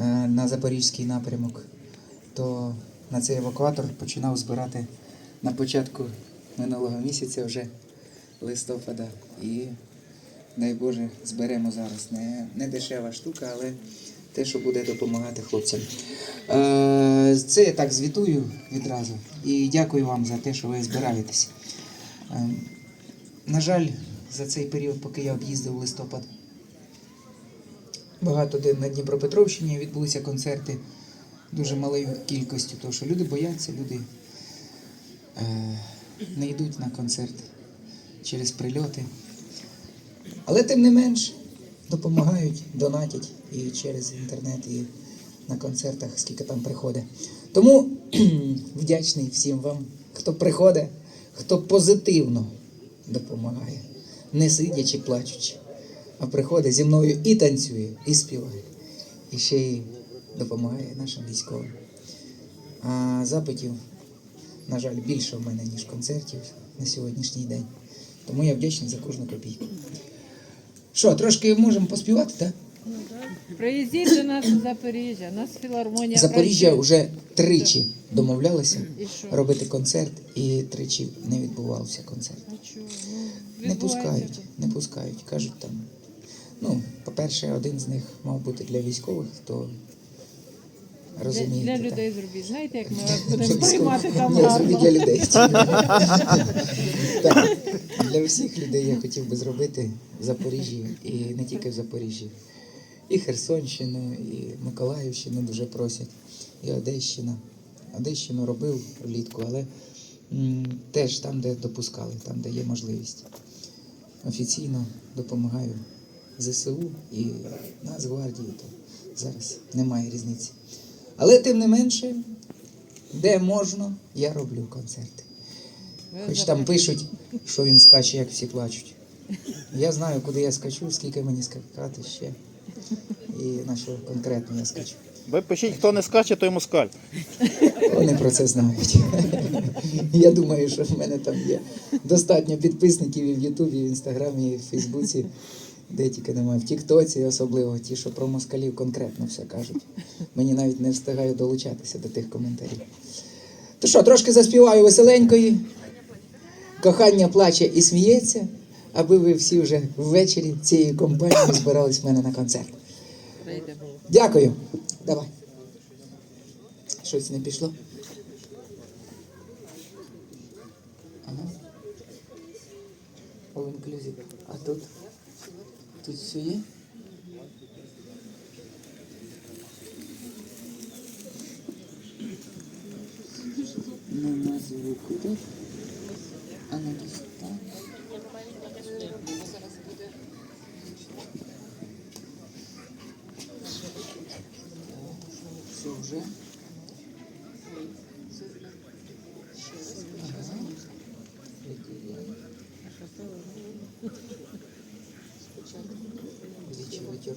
е, на запорізький напрямок, то на цей евакуатор починав збирати на початку минулого місяця вже листопада. І дай Боже, зберемо зараз. Не, не дешева штука, але те, що буде допомагати хлопцям. Е, Це я так звітую відразу. І дякую вам за те, що ви збираєтесь. Е, На жаль, за цей період, поки я об'їздив листопад, багато де на Дніпропетровщині відбулися концерти дуже малою кількістю, тому що люди бояться, люди е, не йдуть на концерти через прильоти. Але тим не менш допомагають, донатять і через інтернет, і на концертах, скільки там приходить. Тому вдячний всім вам, хто приходить, хто позитивно допомагає, не сидячи, плачучи, приходить зі мною і танцює, і співає, і ще й допомагає нашим військовим. А запитів, на жаль, більше в мене, ніж концертів на сьогоднішній день. Тому я вдячний за кожну копійку. Що, трошки можемо поспівати, так? Приїздіть до нас у Запоріжжя, у нас філармонія. Запоріжжя вже тричі домовлялися робити концерт, і тричі не відбувався концерт. А? Ну, Не пускають, не пускають. Кажуть там. Ну, по-перше, один з них мав бути для військових, хто Для, розуміє. для так. людей зробіть. Знаєте, як ми будемо приймати там гарно. для людей. так. Для всіх людей я хотів би зробити в Запоріжжі і не тільки в Запоріжжі. І Херсонщину, і Миколаївщину дуже просять, і Одещина. Одещину робив влітку, але м, теж там, де допускали, там, де є можливість. Офіційно допомагаю ЗСУ і Нацгвардії, то зараз немає різниці. Але тим не менше, де можна, я роблю концерти. Хоч там пишуть, що він скаче, як всі плачуть. Я знаю, куди я скачу, скільки мені скакати ще. І на що конкретно я скачу. Ви пишіть, хто не скаче, то йому скаль. Вони про це знають. Я думаю, що в мене там є достатньо підписників і в Ютубі, і в Інстаграмі, і в Фейсбуці, де тільки немає. В Тіктоці особливо ті, що про москалів конкретно все кажуть. Мені навіть не встигаю долучатися до тих коментарів. То що, трошки заспіваю веселенької. Кохання плаче і сміється, аби ви всі вже ввечері цією компанією збирались в мене на концерт. Дякую. Давай. Щось не пішло. All inclusive. А тут? Тут все є? Нема звуку тут. А ну достань. Все вже. Ага. Видите, вытер.